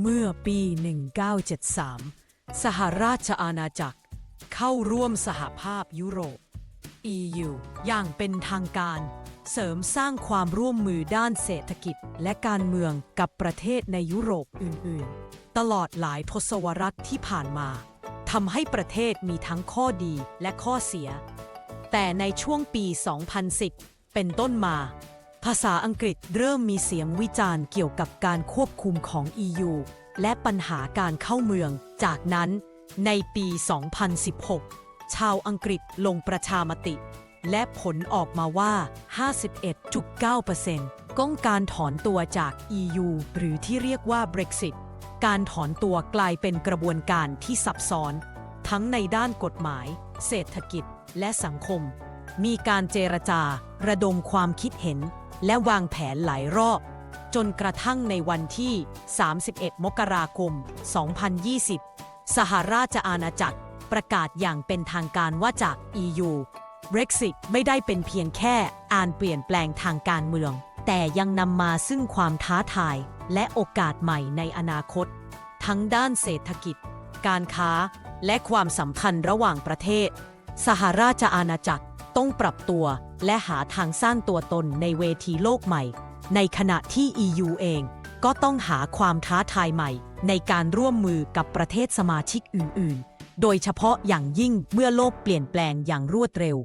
เมื่อปี 1973 สหราชอาณาจักร เข้าร่วมสหภาพยุโรป EU อย่างเป็นทางการ เสริมสร้างความร่วมมือด้านเศรษฐกิจและการเมืองกับประเทศในยุโรปอื่น ๆ ตลอดหลายทศวรรษที่ผ่านมาทำให้ประเทศมีทั้งข้อดีและข้อเสีย แต่ในช่วงปี 2010 เป็นต้นมา ภาษาอังกฤษเริ่มมีเสียงวิจารณ์เกี่ยวกับการควบคุมของ EU และปัญหาการเข้าเมือง จากนั้นในปี 2016 ชาวอังกฤษลงประชามติ และผลออกมาว่า 51.9%ก้องการถอนตัวจาก EU หรือที่เรียกว่า Brexit การถอนตัวกลายเป็นกระบวนการที่ซับซ้อน ทั้งในด้านกฎหมาย เศรษฐกิจ และสังคม มีการเจรจา ระดมความคิดเห็น และวางแผนหลายรอบ จนกระทั่งในวันที่ 31 มกราคม 2020 สหราชอาณาจักรประกาศอย่างเป็นทางการว่าจาก EU Brexit ไม่ได้เป็นเพียงแค่การเปลี่ยนแปลงทางการเมือง แต่ยังนำมาซึ่งความท้าทายและโอกาสใหม่ในอนาคต ทั้งด้านเศรษฐกิจ การค้า และความสัมพันธ์ระหว่างประเทศ สหราชอาณาจักร ต้องปรับตัว และหาทางสร้างตัวตนในเวทีโลกใหม่ ในขณะที่ EU เองก็ต้องหาความท้าทายใหม่ ในการร่วมมือกับประเทศสมาชิกอื่น ๆ โดยเฉพาะอย่างยิ่งเมื่อโลกเปลี่ยนแปลงอย่างรวดเร็ว